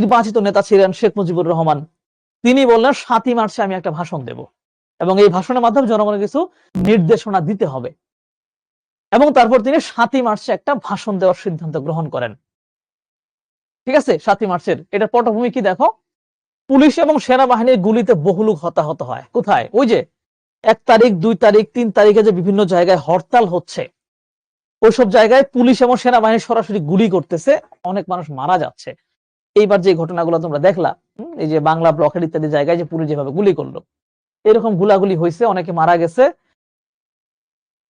নির্বাচিত নেতা ছিলেন শেখ মুজিবুর রহমান। তিনি বললেন, সাতই মার্চে আমি একটা ভাষণ দেব এবং এই ভাষণের মাধ্যমে জনগণের কিছু নির্দেশনা দিতে হবে। এবং তারপর তিনি সাতই মার্চে একটা ভাষণ দেওয়ার সিদ্ধান্ত গ্রহণ করেন। ঠিক আছে? সাতই মার্চের এটার পটভূমি কি দেখো? পুলিশ এবং সেনাবাহিনীর গুলিতে বহু লোক হতাহত হয়। কোথায়? ওই যে এক তারিখ, দুই তারিখ, তিন তারিখে যে বিভিন্ন জায়গায় হরতাল হচ্ছে, ওইসব জায়গায় পুলিশ এবং সেনাবাহিনী সরাসরি গুলি করতেছে, অনেক মানুষ মারা যাচ্ছে। এইবার যে ঘটনাগুলো তোমরা দেখলা এই যে বাংলা ব্লকের ইত্যাদি জায়গায় যে পুলিশ যেভাবে গুলি করল, এরকম গুলাগুলি হয়েছে অনেকে মারা গেছে।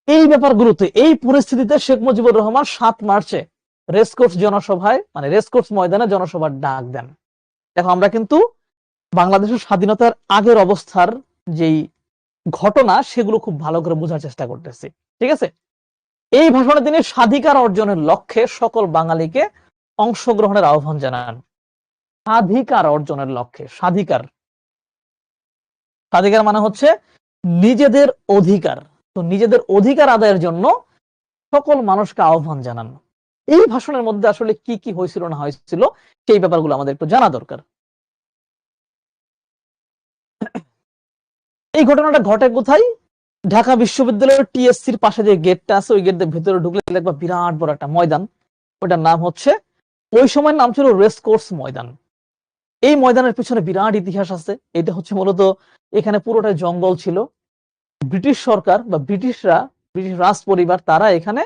এই ব্যাপারগুলোতে, এই পরিস্থিতিতে শেখ মুজিবুর রহমান সাত মার্চে রেসকোর্স জনসভায় মানে রেসকোর্স ময়দানে জনসভার ডাক দেন। দেখো, আমরা কিন্তু বাংলাদেশের স্বাধীনতার আগের অবস্থার যেই ঘটনা, সেগুলো খুব ভালো করে বোঝার চেষ্টা করতেছি, ঠিক আছে? এই ভাষণে তিনি স্বাধিকার অর্জনের লক্ষ্যে সকল বাঙালিকে অংশগ্রহণের আহ্বান জানান। স্বাধিকার অর্জনের লক্ষ্যে, স্বাধিকার। স্বাধিকার মানে হচ্ছে নিজেদের অধিকার। তো নিজেদের অধিকার আদায়ের জন্য সকল মানুষকে আহ্বান জানান। এই ভাষণের মধ্যে আসলে কি কি হয়েছিল না হয়েছিল, সেই ব্যাপারগুলো আমাদের একটু জানা দরকার। এই ঘটনাটা ঘটে কোথায়? ঢাকা বিশ্ববিদ্যালয়ের টিএসসির পাশে যে গেটটা আছে, ওই গেটের ভেতরে ঢুকলে দেখবা বিরাট বড় একটা ময়দান। ওটার নাম হচ্ছে, ওই সময় নাম ছিল রেস কোর্স ময়দান। এই ময়দানের পিছনে বিরাট ইতিহাস আছে। এটা হচ্ছে মূলত এখানে পুরোটা জঙ্গল ছিল। ব্রিটিশ সরকার বা ব্রিটিশরা, ব্রিটিশ রাজ পরিবার তারা এখানে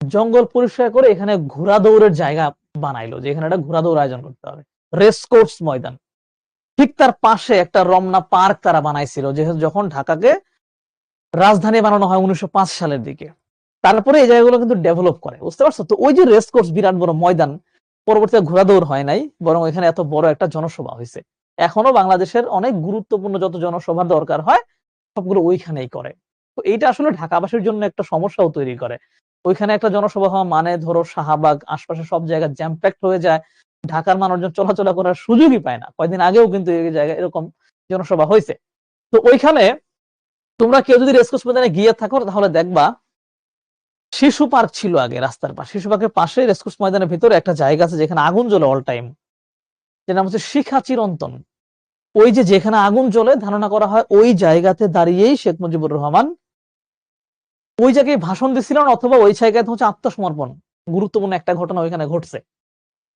জঙ্গল পরিষ্কার করে এখানে ঘোড়া দৌড়ের জায়গা বানাইলো, যে এখানে একটা ঘোড়া দৌড় আয়োজন করতে হবে। Race course Maidan. ঠিক তার পাশে একটা রমনা পার্ক তারা বানাইছিল যেহেতু যখন ঢাকাকে রাজধানী বানানো হয় উনিশশো পাঁচ সালের দিকে। তারপরে এই জায়গাগুলো কিন্তু ডেভেলপ করে, বুঝতে পারছ? তো ওই যে রেস কোর্স বিরাট বড় ময়দান পরবর্তীতে ঘোড়া দৌড় হয় নাই, বরং এখানে এত বড় একটা জনসভা হয়েছে। এখনও বাংলাদেশের অনেক গুরুত্বপূর্ণ যত জনসভার দরকার হয়, সবগুলো ওইখানেই করে। তো এইটা আসলে ঢাকাবাসীর জন্য একটা সমস্যাও তৈরি করে। ওইখানে একটা জনসভা হওয়া মানে ধরো শাহবাগ আশপাশে সব জায়গা জ্যাম প্যাক্ট হয়ে যায়, ঢাকার মানুষজন চলাচলা করার সুযোগই পায় না। কয়দিন আগেও কিন্তু এই জায়গায় এরকম জনসভা হয়েছে। তো ওইখানে তোমরা কেউ যদি রেসকোর্স ময়দানে গিয়ে থাকো, তাহলে দেখবা শিশু পার্ক ছিল আগে, রাস্তার পাশে। শিশু পার্কের পাশে রেসকোর্স ময়দানের ভিতরে একটা জায়গা আছে যেখানে আগুন জ্বলে অল টাইম যে নাম হচ্ছে শিখা চিরন্তন। ওই যে যেখানে আগুন জ্বলে, ধারণা করা হয় ওই জায়গাতে দাঁড়িয়েই শেখ মুজিবুর রহমান ওই জায়গায় ভাষণ দিছিলেন অথবা ওই জায়গায় হচ্ছে আত্মসমর্পণ। গুরুত্বপূর্ণ একটা ঘটনা ওইখানে ঘটছে।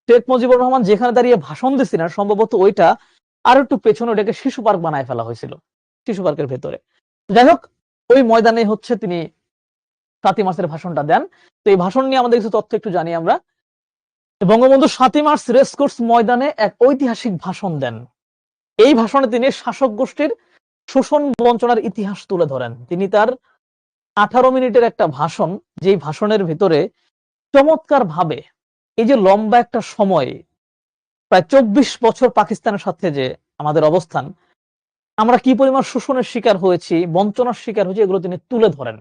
শেখ মুজিবুর রহমান যেখানে দাঁড়িয়ে ভাষণ দিছিলেন সম্ভবত ওইটা আর একটু পেছনে ওটাকে শিশু পার্ক বানায় ফেলা হয়েছিল, শিশু পার্কের ভেতরে। যাই হোক, ওই ময়দানে হচ্ছে তিনি সাতই মাসের ভাষণটা দেন। তো এই ভাষণ নিয়ে আমাদের কিছু তথ্য একটু জানি আমরা। বঙ্গবন্ধু সাতই মার্চ রেসকোর্স ময়দানে এক ঐতিহাসিক ভাষণ দেন। এই ভাষণে তিনি শাসক গোষ্ঠীর শোষণ বঞ্চনার ইতিহাস তুলে ধরেন। তিনি তার আঠারো মিনিটের একটা ভাষণ, যেই ভাষণের ভিতরে চমৎকার ভাবে এই যে লম্বা একটা সময়, প্রায় চব্বিশ বছর পাকিস্তানের সাথে যে আমাদের অবস্থান, আমরা কি পরিমাণ শোষণের শিকার হয়েছি, বঞ্চনার শিকার হয়েছি, এগুলো তিনি তুলে ধরেন।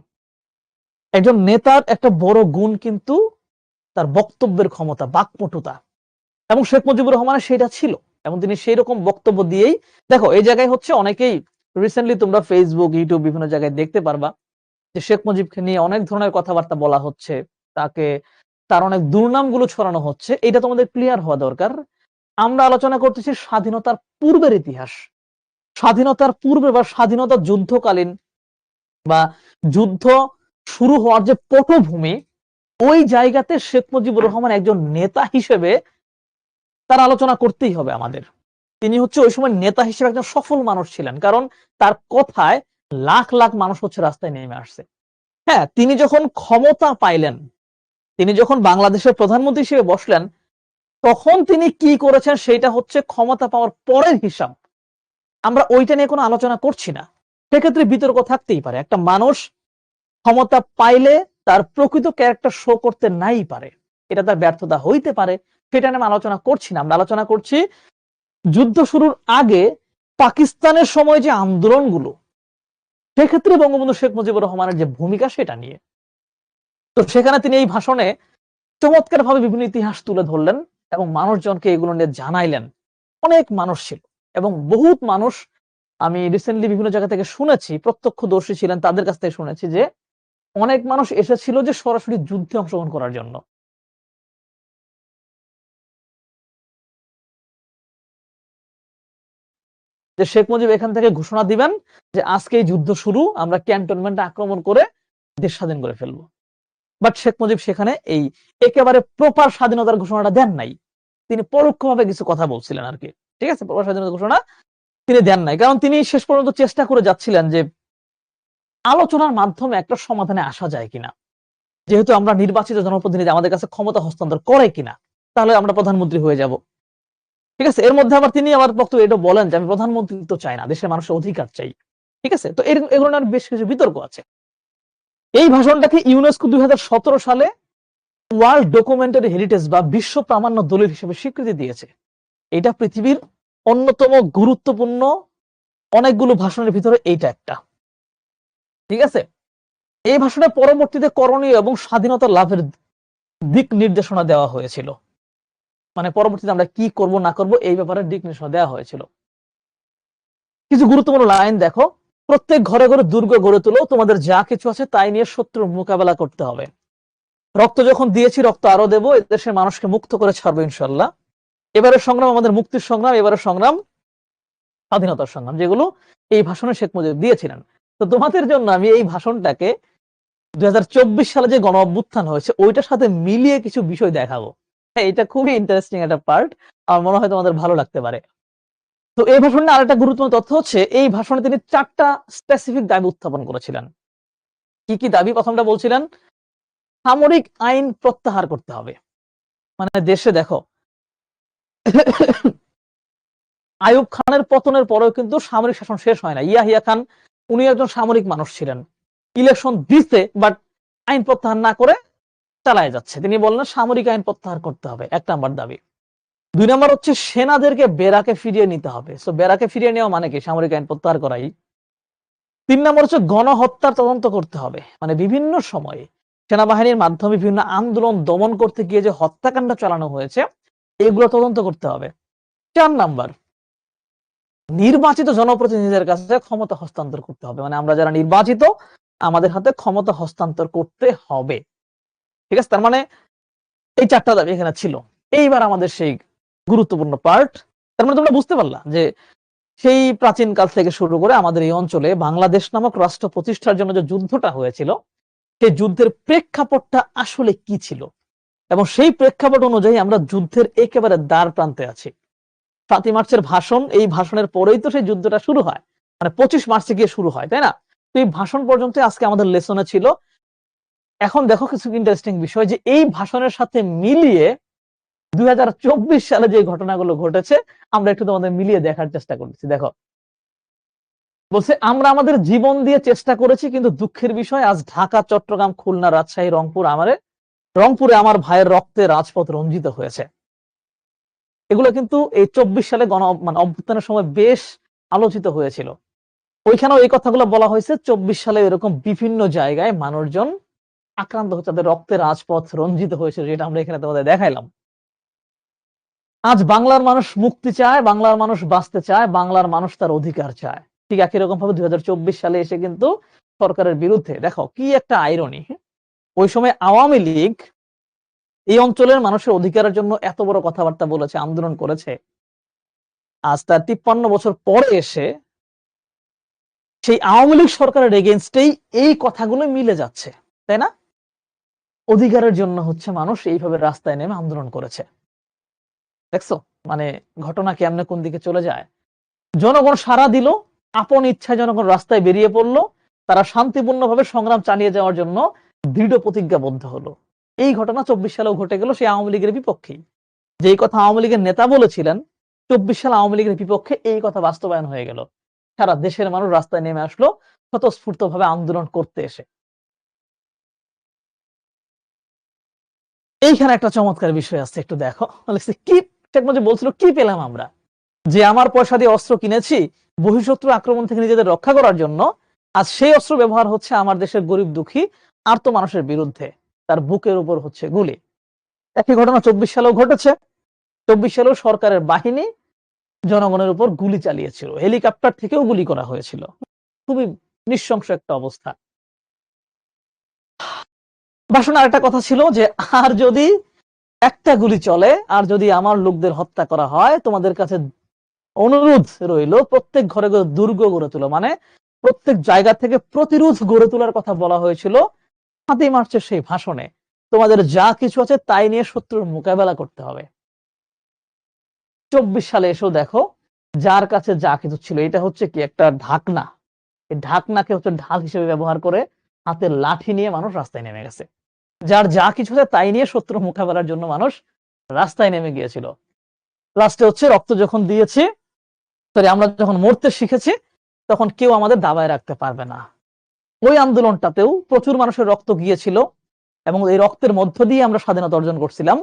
একজন নেতার একটা বড় গুণ কিন্তু তার বক্তব্যের ক্ষমতা, বাকপটুতা। এবং শেখ মুজিবুর রহমানের সেটা ছিল। এবং তিনি সেই রকম বক্তব্য দিয়েই, দেখো, এই জায়গায় হচ্ছে অনেকেই রিসেন্টলি তোমরা ফেসবুক ইউটিউব বিভিন্ন জায়গায় দেখতে পারবা যে শেখ মুজিবকে নিয়ে অনেক ধরনের কথাবার্তা বলা হচ্ছে। তাকে, তার অনেক দুর্নামগুলো ছড়ানো হচ্ছে। এটা তোমাদের ক্লিয়ার হওয়া দরকার। আমরা আলোচনা করতেছি স্বাধীনতার পূর্বের ইতিহাস। স্বাধীনতার পূর্বে বা স্বাধীনতা যুদ্ধকালীন বা যুদ্ধ শুরু হওয়ার যে পটভূমি, ওই জায়গাতে শেখ মুজিবুর রহমান একজন নেতা হিসেবে তার আলোচনা করতেই হবে আমাদের। তিনি হচ্ছে ওই সময় নেতা হিসেবে একজন সফল মানুষ ছিলেন, কারণ তার কথায় লাখ লাখ মানুষ হচ্ছে রাস্তায় নেমে আসছে। হ্যাঁ তিনি যখন ক্ষমতা পাইলেন, তিনি যখন বাংলাদেশের প্রধানমন্ত্রী হিসেবে বসলেন, তখন তিনি কি করেছেন সেটা হচ্ছে ক্ষমতা পাওয়ার পরের হিসাব। আমরা ওইটা নিয়ে কোনো আলোচনা করছি না। সেক্ষেত্রে বিতর্ক থাকতেই পারে। একটা মানুষ ক্ষমতা পাইলে তার প্রকৃত ক্যারেক্টার শো করতে নাই পারে। এটা তার ব্যর্থতা হইতে পারে, সেটা নিয়ে আলোচনা করছি না। আমরা আলোচনা করছি যুদ্ধ শুরুর আগে পাকিস্তানের সময় যে আন্দোলনগুলো, সেক্ষেত্রে বঙ্গবন্ধু শেখ মুজিবুর রহমানের যে ভূমিকা সেটা নিয়ে। তো সেখানে তিনি এই ভাষণে চমৎকার ভাবে বিভিন্ন ইতিহাস তুলে ধরলেন এবং মানুষজনকে এগুলো নিয়ে জানাইলেন। অনেক মানুষ ছিল এবং বহুত মানুষ, আমি রিসেন্টলি বিভিন্ন জায়গা থেকে শুনেছি, প্রত্যক্ষদর্শী ছিলেন, তাদের কাছ থেকে শুনেছি যে অনেক মানুষ এসেছিল যে সরাসরি যুদ্ধে অংশগ্রহণ করার জন্য। যে শেখ মুজিব এখান থেকে ঘোষণা দিবেন যে আজকে এই যুদ্ধ শুরু, আমরা ক্যান্টনমেন্টে আক্রমণ করে দেশ স্বাধীন করে ফেলব। বাট শেখ মুজিব সেখানে এই একেবারে প্রপার স্বাধীনতার ঘোষণাটা দেন নাই। তিনি পরোক্ষভাবে কিছু কথা বলছিলেন আর কি। ঠিক আছে? প্রপার স্বাধীনতার ঘোষণা তিনি দেন নাই। কারণ তিনি শেষ পর্যন্ত চেষ্টা করে যাচ্ছিলেন যে আলোচনার মাধ্যমে একটা সমাধানে আসা যায় কিনা? যেহেতু আমরা নির্বাচিত জনপ্রতিনিধি আমাদের কাছে ক্ষমতা হস্তান্তর করে কিনা, তাহলে আমরা প্রধানমন্ত্রী হয়ে যাব। ঠিক আছে, এর মধ্যে আবার তিনি আবার বক্তব্য এটা বলেন যে, আমি প্রধানমন্ত্রী তো চাই না, দেশের মানুষের অধিকার চাই। ঠিক আছে, তো এর- এগুলো বেশ কিছু বিতর্ক আছে। এই ভাষণটাকে ইউনেস্কো দুই হাজার সতেরো সালে ওয়ার্ল্ড ডকুমেন্টারি হেরিটেজ বা বিশ্ব প্রামাণ্য দলিল হিসেবে স্বীকৃতি দিয়েছে। এটা পৃথিবীর অন্যতম গুরুত্বপূর্ণ অনেকগুলো ভাষণের ভিতরে এইটা একটা। ঠিক আছে? এই ভাষণে পরবর্তীতে করণীয় এবং স্বাধীনতা লাভের দিক নির্দেশনা দেওয়া হয়েছিল। মানে পরবর্তীতে আমরা কি করব, না করব, এই ব্যাপারে দিক নির্দেশনা দেওয়া হয়েছিল। কিছু গুরুত্বপূর্ণ লাইন দেখো। প্রত্যেক ঘরে ঘরে দুর্গ গড়ে তুলো, তোমাদের যা কিছু আছে তাই নিয়ে শত্রুর মোকাবেলা করতে হবে। রক্ত যখন দিয়েছি, রক্ত আরও দেবো দেশের মানুষকে মুক্ত করে ছাড়বো ইনশাল্লাহ এবারের সংগ্রাম আমাদের মুক্তির সংগ্রাম, এবারের সংগ্রাম স্বাধীনতার সংগ্রাম, যেগুলো এই ভাষণে শেখ মুজিব দিয়েছিলেন। তো তোমাদের জন্য আমি এই ভাষণটাকে দুই হাজার চব্বিশ সালে যে গণ অভ্যুত্থান হয়েছে, ওইটার সাথে মিলিয়ে কিছু বিষয় দেখাবো। হ্যাঁ এটা খুবই ইন্টারেস্টিং একটা পার্ট আমার মনে হয় তোমাদের ভালো লাগতে পারে। তো এই ভাষণে আরেকটা গুরুত্বপূর্ণ তথ্য হচ্ছে, এই ভাষণে তিনি চারটা স্পেসিফিক দাবি উত্থাপন করেছিলেন। কি কি দাবি প্রথমটা বলছিলেন? সামরিক আইন প্রত্যাহার করতে হবে। মানে দেশে দেখো আয়ুব খানের পতনের পরেও কিন্তু সামরিক শাসন শেষ হয় না। ইয়াহিয়া খান উনি একজন সামরিক মানুষ ছিলেন। ইলেকশন দিতে বাট আইন প্রত্যাহার না করে চালায় যাচ্ছে। তিনি বললেন, সামরিক আইন প্রত্যাহার করতে হবে, এক নাম্বার দাবি। দুই নম্বর হচ্ছে, সেনাদেরকে বেরাকে ফিরিয়ে নিতে হবে। সো বেরাকে ফিরিয়ে নেওয়া মানে কি? সামরিক আইন প্রত্যাহার করাই। তিন নম্বর হচ্ছে, গণহত্যার তদন্ত করতে হবে। মানে বিভিন্ন সময়ে সেনাবাহিনীর মাধ্যমে বিভিন্ন আন্দোলন দমন করতে গিয়ে যে হত্যাকাণ্ড চালানো হয়েছে, এগুলো তদন্ত করতে হবে। চার নাম্বার নির্বাচিত জনপ্রতিনিধিদের কাছে ক্ষমতা হস্তান্তর করতে হবে। মানে আমরা যারা নির্বাচিত, আমাদের হাতে ক্ষমতা হস্তান্তর করতে হবে। ঠিক আছে? তার মানে এই চারটা দাবি এখানে ছিল। এইবার আমাদের সেই গুরুত্বপূর্ণ পার্ট তার মানে তোমরা বুঝতে পারলা যে সেই প্রাচীন কাল থেকে শুরু করে আমাদের এই অঞ্চলে বাংলাদেশ নামক রাষ্ট্র প্রতিষ্ঠার জন্য যে যুদ্ধটা হয়েছিল, সেই যুদ্ধের প্রেক্ষাপটটা আসলে কি ছিল? এবং সেই প্রেক্ষাপট অনুযায়ী আমরা যুদ্ধের একেবারে দ্বার প্রান্তে আছি। সাতই মার্চের ভাষণ, এই ভাষণের পরেই তো সেই যুদ্ধটা শুরু হয়। মানে পঁচিশ মার্চে গিয়ে শুরু হয়, তাই না? তো এই ভাষণ পর্যন্ত আজকে আমাদের লেসনে ছিল। এখন দেখো কিছু ইন্টারেস্টিং বিষয় যে এই ভাষণের সাথে মিলিয়ে দুই সালে যে ঘটনাগুলো ঘটেছে, আমরা একটু তোমাদের মিলিয়ে দেখার চেষ্টা করছি দেখো, বলছে, আমরা আমাদের জীবন দিয়ে চেষ্টা করেছি, কিন্তু দুঃখের বিষয়, আজ ঢাকা, চট্টগ্রাম, খুলনা, রাজশাহী, রংপুর আমারে, রংপুরে আমার ভাইয়ের রক্তে রাজপথ রঞ্জিত হয়েছে। এগুলো কিন্তু এই চব্বিশ সালে গণ মানে অভ্যুত্থানের সময় বেশ আলোচিত হয়েছিল। ওইখানেও এই কথাগুলো বলা হয়েছে, চব্বিশ সালে এরকম বিভিন্ন জায়গায় মানুষজন আক্রান্ত হচ্ছে, তাদের রক্তের রাজপথ রঞ্জিত হয়েছে, যেটা আমরা এখানে তোমাদের দেখাইলাম। আজ বাংলার মানুষ মুক্তি চায়, বাংলার মানুষ বাঁচতে চায়, বাংলার মানুষ তার অধিকার চায়। ঠিক একই রকম ভাবে দুই হাজার চব্বিশ সালে এসে কিন্তু সরকারের বিরুদ্ধে, দেখো কি একটা আইরনি ওই সময় আওয়ামী লীগ এই অঞ্চলের মানুষের অধিকারের জন্য এত বড় কথাবার্তা বলেছে, আন্দোলন করেছে। আজ তার তিপ্পান্ন বছর পরে এসে সেই আওয়ামী লীগ সরকারের এগেনস্টেই এই কথাগুলো মিলে যাচ্ছে, তাই না? অধিকারের জন্য হচ্ছে মানুষ এইভাবে রাস্তায় নেমে আন্দোলন করেছে। দেখছ? মানে ঘটনা কেমনে কোন দিকে চলে যায়? জনগণ সারা দিল, আপন ইচ্ছায় জনগণ রাস্তায় বেরিয়ে পড়ল, তারা শান্তিপূর্ণভাবে সংগ্রাম চালিয়ে যাওয়ার জন্য দৃঢ় প্রতিজ্ঞাবদ্ধ হলো। এই ঘটনা চব্বিশ সালেও ঘটে গেল সেই আওয়ামী লীগের বিপক্ষেই যেই কথা আওয়ামী লীগের নেতা বলেছিলেন, চব্বিশ সালে আওয়ামী লীগের বিপক্ষে এই কথা বাস্তবায়ন হয়ে গেল। সারা দেশের মানুষ রাস্তায় নেমে আসলো স্বতঃস্ফূর্ত ভাবে আন্দোলন করতে এসে। এইখানে একটা চমৎকার বিষয় আছে, একটু দেখো। কি শেখ বলছিল, কি পেলাম আমরা? যে আমার পয়সা দিয়ে অস্ত্র কিনেছি বহিঃশত্রু আক্রমণ থেকে নিজেদের রক্ষা করার জন্য আজ সেই অস্ত্র ব্যবহার হচ্ছে আমার দেশের গরিব দুঃখী, আর্ত মানুষের বিরুদ্ধে। তার বুকের উপর হচ্ছে গুলি। একই ঘটনা চব্বিশ সালেও ঘটেছে। চব্বিশ সালেও সরকারের বাহিনী জনগণের উপর গুলি চালিয়েছিল। হেলিকপ্টার থেকেও গুলি করা হয়েছিল। খুবই নিঃশংস একটা অবস্থা। ভাষণে আরেকটা কথা ছিল যে, আর যদি একটা গুলি চলে, আর যদি আমার লোকদের হত্যা করা হয়, তোমাদের কাছে অনুরোধ রইল, প্রত্যেক ঘরে ঘরে দুর্গ গড়ে তোলা। মানে প্রত্যেক জায়গা থেকে প্রতিরোধ গড়ে তোলার কথা বলা হয়েছিল। সাতই মার্চের সেই ভাষণে। তোমাদের যা কিছু আছে তাই নিয়ে শত্রুর মোকাবেলা করতে হবে। চব্বিশ সালে এসেও দেখো, যার কাছে যা কিছু ছিল, এটা হচ্ছে কি একটা ঢাকনা। এই ঢাকনাকে হচ্ছে ঢাল হিসেবে ব্যবহার করে হাতে লাঠি নিয়ে মানুষ রাস্তায় নেমে গেছে। যার যা কিছু আছে তাই নিয়ে শত্রু মোকাবেলার জন্য মানুষ রাস্তায় নেমে গিয়েছিল। লাস্টে হচ্ছে রক্ত যখন দিয়েছি সরি আমরা যখন মরতে শিখেছি, তখন কেউ আমাদের দাবায় রাখতে পারবে না। ওই আন্দোলনটাতেও প্রচুর মানুষের রক্ত গিয়েছিল এবং এই রক্তের মধ্য দিয়ে আমরা স্বাধীনতা অর্জন করছিলাম।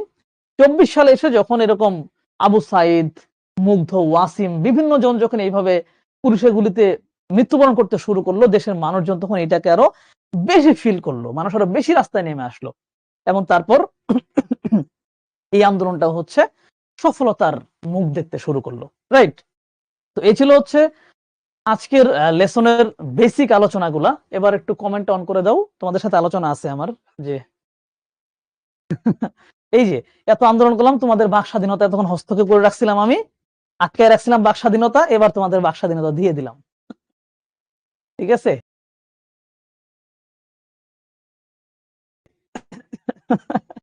চব্বিশ সালে এসে যখন এরকম আবু সাইদ, মুগ্ধ, ওয়াসিম বিভিন্ন জন যখন এইভাবে পুরুষের গুলিতে মৃত্যুবরণ করতে শুরু করল, দেশের মানুষজন তখন এটাকে আরও বেশি ফিল করল, মানুষ আরও বেশি রাস্তায় নেমে আসলো। এবং তারপর এই আন্দোলনটা হচ্ছে সফলতার মুখ দেখতে শুরু করল রাইট তো এই ছিল হচ্ছে আজকের লেসনের বেসিক আলোচনাগুলা। এবার একটু কমেন্ট অন করে দাও। তোমাদের সাথে আলোচনা আছে আমার, যে এই যে, এত আন্দোলন করলাম, তোমাদের বাক স্বাধীনতা তখন হস্তক্ষেপ করে রাখছিলাম আমি। আটকায় রাখছিলাম বাক স্বাধীনতা, এবার তোমাদের বাক স্বাধীনতা দিয়ে দিলাম। ঠিক আছে?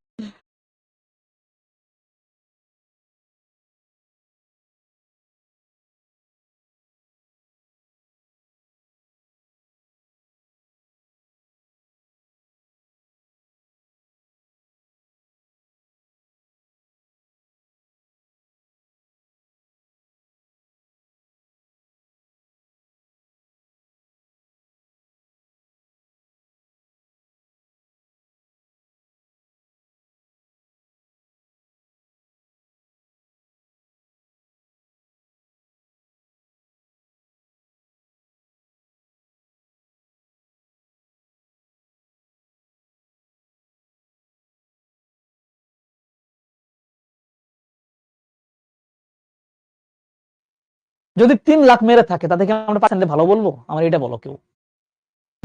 যদি তিন লাখ মেরে থাকে তাদেরকে আমরা পার্সেন্টে ভালো বলব? আমার এটা বলো কেউ।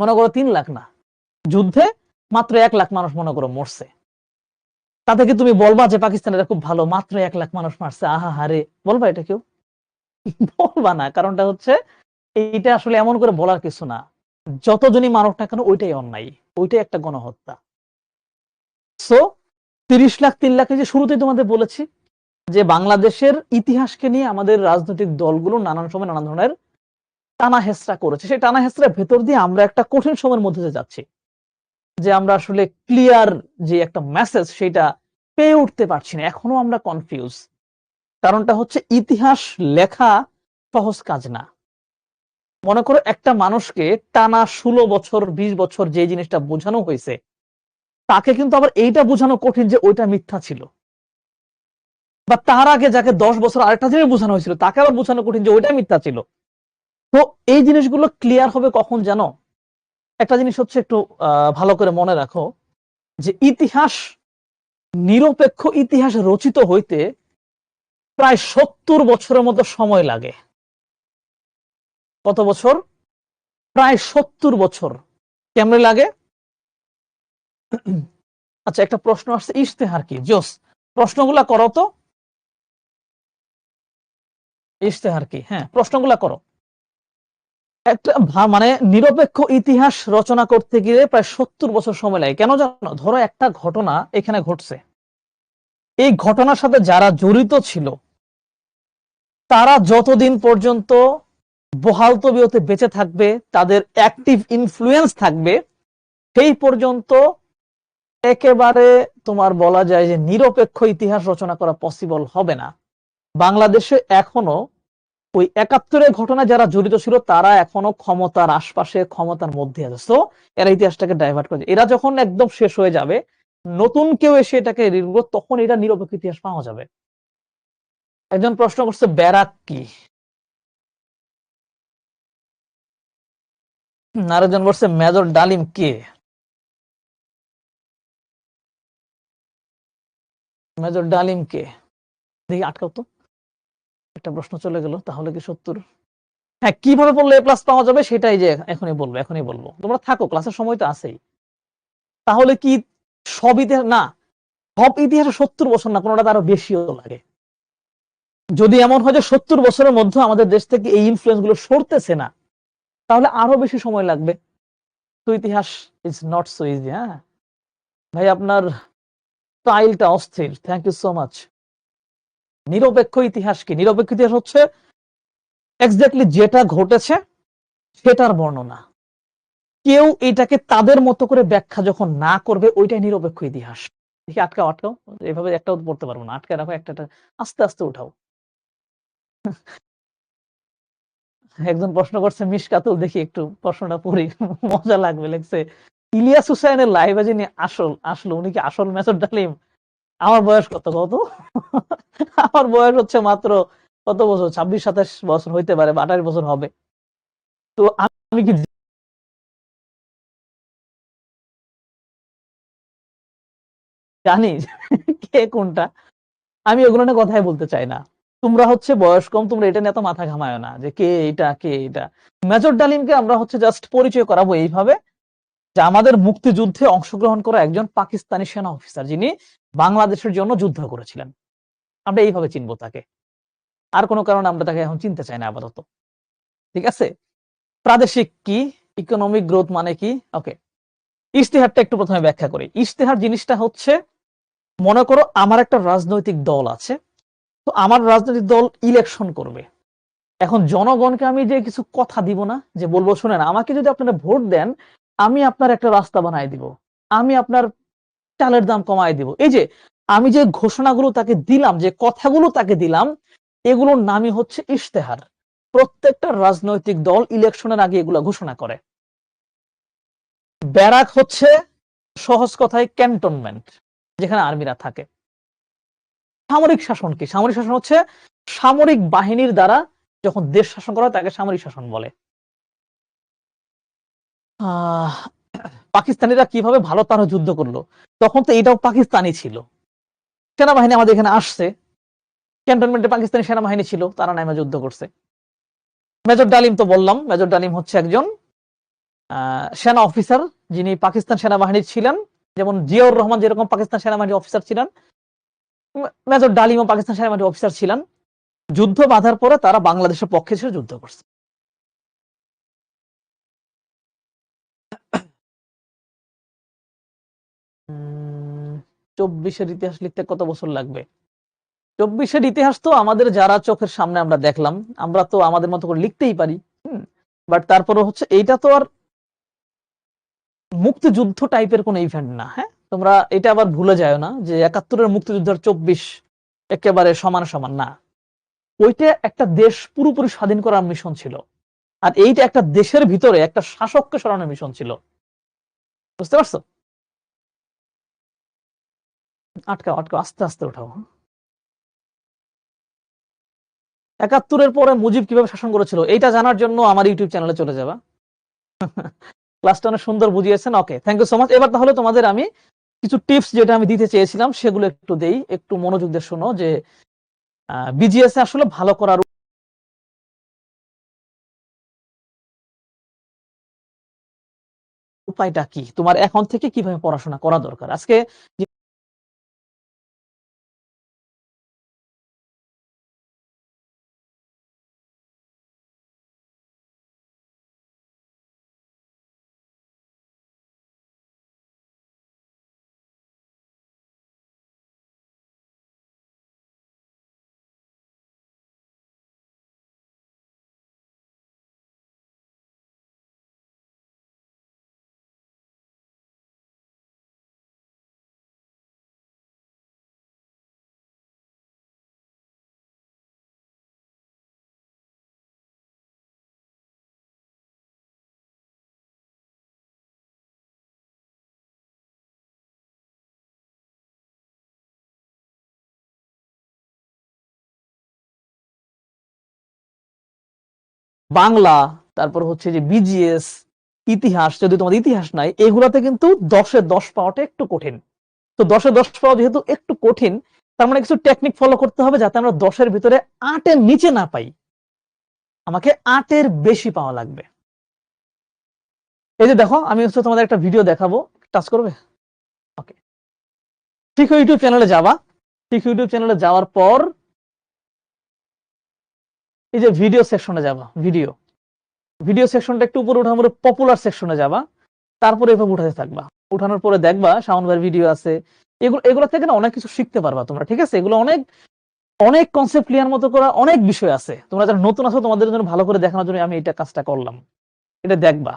মনে করো তিন লাখ না। যুদ্ধে মাত্র এক লাখ মানুষ মনে করো মরছে। তাদেরকে তুমি বলবা যে পাকিস্তানের খুব ভালো? মাত্র এক লাখ মানুষ মারছে। আহা হারে বলবা এটা কেউ? বলবা না। কারণটা হচ্ছে, এইটা আসলে এমন করে বলার কিছু না। যতজনই মানুষ না কেন, ওইটাই অন্যায়। ওইটাই একটা গণহত্যা। সো তিরিশ লাখ, তিন লাখ যে শুরুতেই তোমাদের বলেছি যে বাংলাদেশের ইতিহাসকে নিয়ে আমাদের রাজনৈতিক দলগুলো নানান সময় নানান ধরনের টানা হেসরা করেছে। সেই টানা হেসরার ভেতর দিয়ে আমরা একটা কঠিন সময়ের মধ্যে যাচ্ছি। যে আমরা আসলে ক্লিয়ার যে একটা মেসেজ সেটা পেয়ে উঠতে পারছি না। এখনও আমরা কনফিউজ কারণটা হচ্ছে ইতিহাস লেখা সহজ কাজ না। মনে করো একটা মানুষকে টানা ষোলো বছর, বিশ বছর যে জিনিসটা বোঝানো হয়েছে, তাকে কিন্তু আবার এইটা বোঝানো কঠিন যে ওইটা মিথ্যা ছিল। বা তার আগে যাকে দশ বছর আরেকটা জিনিস বোঝানো হয়েছিল, তাকে আবার বোঝানো কঠিন যে ওইটা মিথ্যা ছিল। তো এই জিনিসগুলো ক্লিয়ার হবে কখন জানো? একটা জিনিস হচ্ছে একটু ভালো করে মনে রাখো যে ইতিহাস, নিরপেক্ষ ইতিহাস রচিত হইতে প্রায় সত্তর বছরের মতো সময় লাগে। কত বছর? প্রায় সত্তর বছর। কেমনে লাগে? আচ্ছা একটা প্রশ্ন আসছে, ইশতেহার কি? জোস, প্রশ্নগুলা করো তো। ইশতেহার কি হ্যাঁ প্রশ্নগুলা করো। একটা মানে নিরপেক্ষ ইতিহাস রচনা করতে গিয়ে প্রায় সত্তর বছর সময় লাগে। কেন জানো? ধরো একটা ঘটনা এখানে ঘটছে। এই ঘটনার সাথে যারা জড়িত ছিল, তারা যতদিন পর্যন্ত বহাল তবিয়তে বেঁচে থাকবে, তাদের অ্যাক্টিভ ইনফ্লুয়েন্স থাকবে, সেই পর্যন্ত একেবারে তোমার বলা যায় যে নিরপেক্ষ ইতিহাস রচনা করা পসিবল হবে না। বাংলাদেশে এখনও ওই একাত্তরের ঘটনা যারা জড়িত ছিল, তারা এখনও ক্ষমতার আশপাশে, ক্ষমতার মধ্যে আছে। তো এরা ইতিহাসটাকে ডাইভার্ট করে এরা যখন একদম শেষ হয়ে যাবে, নতুন কেউ এসে এটাকে তখন এটা নিরপেক্ষ ইতিহাস পাওয়া যাবে। একজন প্রশ্ন করছে, ব্যারাক কি? আরেকজন বলছে, মেজর ডালিম কে? মেজর ডালিম কে? দেখি, আটকাও তো। একটা প্রশ্ন চলে গেল, তাহলে কি সত্তর? হ্যাঁ কীভাবে পড়লে প্লাস পাওয়া যাবে সেটাই যে এখনই বলব এখনই বলব। তোমরা থাকো ক্লাসের সময় তো আছেই। তাহলে কি সব ইতিহাস না, সব ইতিহাসে সত্তর বছর না কোনোটা আরও বেশিও লাগে। যদি এমন হয় যে সত্তর বছরের মধ্যে আমাদের দেশ থেকে এই ইনফ্লুয়েন্সগুলো সরতেছে না, তাহলে আরও বেশি সময় লাগবে। তো ইতিহাস ইজ নট সো ইজি হ্যাঁ? ভাই, আপনার স্টাইলটা অস্থির। থ্যাংক ইউ সো মাচ নিরপেক্ষ ইতিহাস কি? নিরপেক্ষ ইতিহাস হচ্ছে এক্স্যাক্টলি যেটা ঘটেছে সেটার বর্ণনা। কেউ এটাকে তাদের মতো করে ব্যাখ্যা যখন না করবে, ওইটাই নিরপেক্ষ ইতিহাস। দেখি আটকাও আটকাও, এভাবে একটাও পড়তে পারব না। আটকে রাখো, একটা আস্তে আস্তে উঠাও। একজন প্রশ্ন করছে মিসকাতুল দেখি একটু প্রশ্নটা পড়ি, মজা লাগবে, লেগছে। ইলিয়াস হুসাইনের লাইভে যিনি আসল, আসলো, উনি কি আসল মেসর ডালিম? আমার বয়স কত কত আমার বয়স হচ্ছে মাত্র কত বছর? ছাব্বিশ, সাতাশ বছর হইতে পারে বা বছর হবে। তো আমি কি জানি কে কোনটা? আমি ওগুলো নিয়ে কথাই বলতে চাই না। তোমরা হচ্ছে বয়স কম, তোমরা এটা নিয়ে এত মাথা ঘামায় না যে কে এটা কে এটা। মেজর ডালিমকে আমরা হচ্ছে জাস্ট পরিচয় করাবো এইভাবে। যে আমাদের মুক্তিযুদ্ধে অংশগ্রহণ করা একজন পাকিস্তানি সেনা অফিসার যিনি বাংলাদেশের জন্য যুদ্ধ করেছিলেন। আমরা এইভাবে চিনব তাকে। আর কোনো কারণে আমরা তাকে এখন চিনতে চাই না আপাতত। ঠিক আছে? প্রাদেশিক কি? ইকোনমিক গ্রোথ মানে কি? ওকে ইশতেহারটা একটু প্রথমে ব্যাখ্যা করি। ইশতেহার জিনিসটা হচ্ছে, মনে করো আমার একটা রাজনৈতিক দল আছে, তো আমার রাজনৈতিক দল ইলেকশন করবে। এখন জনগণকে আমি যে কিছু কথা দিব না, যে বলব, শুনেন, আমাকে যদি আপনারা ভোট দেন আমি আপনার একটা রাস্তা বানাই দিব। আমি আপনার চালের দাম কমাই দিব। এই যে, আমি যে ঘোষণাগুলো তাকে দিলাম, যে কথাগুলো তাকে দিলাম, এগুলোর নামই হচ্ছে ইশতেহার। প্রত্যেকটা রাজনৈতিক দল ইলেকশনের আগে এগুলো ঘোষণা করে। ব্যারাক হচ্ছে সহজ কথায় ক্যান্টনমেন্ট, যেখানে আর্মিরা থাকে। সামরিক শাসন কি? সামরিক শাসন হচ্ছে সামরিক বাহিনীর দ্বারা যখন দেশ শাসন করা তাকে সামরিক শাসন বলে। পাকিস্তানিরা কীভাবে ভালো তারা যুদ্ধ করল? তখন তো এটাও পাকিস্তানি ছিল। সেনাবাহিনী আমাদের এখানে আসছে। ক্যান্টনমেন্টে পাকিস্তানি সেনাবাহিনী ছিল, তারা নামে যুদ্ধ করছে। মেজর ডালিম তো বললাম, মেজর ডালিম হচ্ছে একজন সেনা অফিসার, যিনি পাকিস্তান সেনাবাহিনীর ছিলেন। যেমন জিয়াউর রহমান যেরকম পাকিস্তান সেনাবাহিনীর অফিসার ছিলেন মেজর ডালিমও পাকিস্তান সেনাবাহিনীর অফিসার ছিলেন। যুদ্ধ বাঁধার পরে তারা বাংলাদেশের পক্ষে ছিল যুদ্ধ করছে। চব্বিশের ইতিহাস লিখতে কত বছর লাগবে? চব্বিশের ইতিহাস তো আমাদের যারা চোখের সামনে আমরা দেখলাম, আমরা তো আমাদের মতো করে লিখতেই পারি বাট তারপরে হচ্ছে এইটা তো আর মুক্তিযুদ্ধ টাইপের কোন ইভেন্ট না হ্যাঁ? তোমরা এটা আবার ভুলে যায় না যে একাত্তরের মুক্তিযুদ্ধের চব্বিশ একেবারে সমান সমান, না। ওইটা একটা দেশ পুরোপুরি স্বাধীন করার মিশন ছিল। আর এইটা একটা দেশের ভিতরে একটা শাসককে সরানোর মিশন ছিল। বুঝতে পারছ? আটকাও আটকাও আস্তে আস্তে ওঠাও? একাত্তরের পরে মুজিব কীভাবে শাসন করেছিল, এইটা জানার জন্য আমার ইউটিউব চ্যানেলে চলে যাবা। ক্লাসটা অনেক সুন্দর বুঝিয়েছেন okay thank you so much এবার তাহলে তোমাদের আমি কিছু টিপস যেটা আমি দিতে চেয়েছিলাম, সেগুলো একটু দেই, একটু মনোযোগ দিয়ে শোনো যে বিজিএস আসলে ভালো করার উপায়টা কি? তোমার এখন থেকে কীভাবে পড়াশোনা করা দরকার? আজকে বাংলা, তারপর হচ্ছে যে বিজিএস ইতিহাস যদি তোমাদের ইতিহাস নাই, এগুলাতে কিন্তু দশে দশ পাওয়াটা একটু কঠিন। তো দশে দশ পাওয়া যেহেতু একটু কঠিন, তার মানে কিছু টেকনিক ফলো করতে হবে যাতে আমরা দশের ভিতরে আটের নিচে না পাই। আমাকে আটের বেশি পাওয়া লাগবে। এই যে দেখো, আমি হচ্ছে তোমাদের একটা ভিডিও দেখাবো। টাচ করবে? ওকে ঠিক ইউটিউব চ্যানেলে যাবা। ঠিক ইউটিউব চ্যানেলে যাওয়ার পর এই যে ভিডিও সেকশনে যাবা ভিডিও ভিডিও সেকশনটা একটু উপরে উঠানোর পরে পপুলার সেকশনে যাবা, তারপরে এভাবে উঠাতে থাকবা। উঠানোর পরে দেখবা ভাইয়ের ভিডিও আছে। এগুলো এগুলো থেকে না অনেক কিছু শিখতে পারবা তোমরা, ঠিক আছে? এগুলো অনেক অনেক কনসেপ্ট ক্লিয়ার মতো করা অনেক বিষয় আছে। তোমরা যারা নতুন আছো, তোমাদের জন্য ভালো করে দেখানোর জন্য আমি এটা কাজটা করলাম। এটা দেখবা।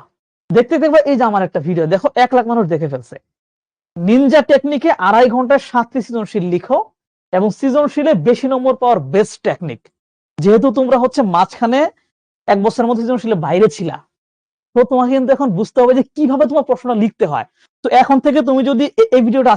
দেখতে দেখবা এই যে আমার একটা ভিডিও দেখো এক লাখ মানুষ দেখে ফেলছে। নিনজা টেকনিকে আড়াই ঘন্টায় সাতটি সৃজনশীল লিখো এবং সৃজনশীলে বেশি নম্বর পাওয়ার বেস্ট টেকনিক যেহেতু তোমরা হচ্ছে মাঝখানে এক বছরের মধ্যে সৃজনশীলের বাইরে ছিলা, তো তোমাকে কিন্তু এখন বুঝতে হবে যে কীভাবে তোমার প্রশ্নটা লিখতে হয়। তো এখন থেকে তুমি যদি এই ভিডিওটা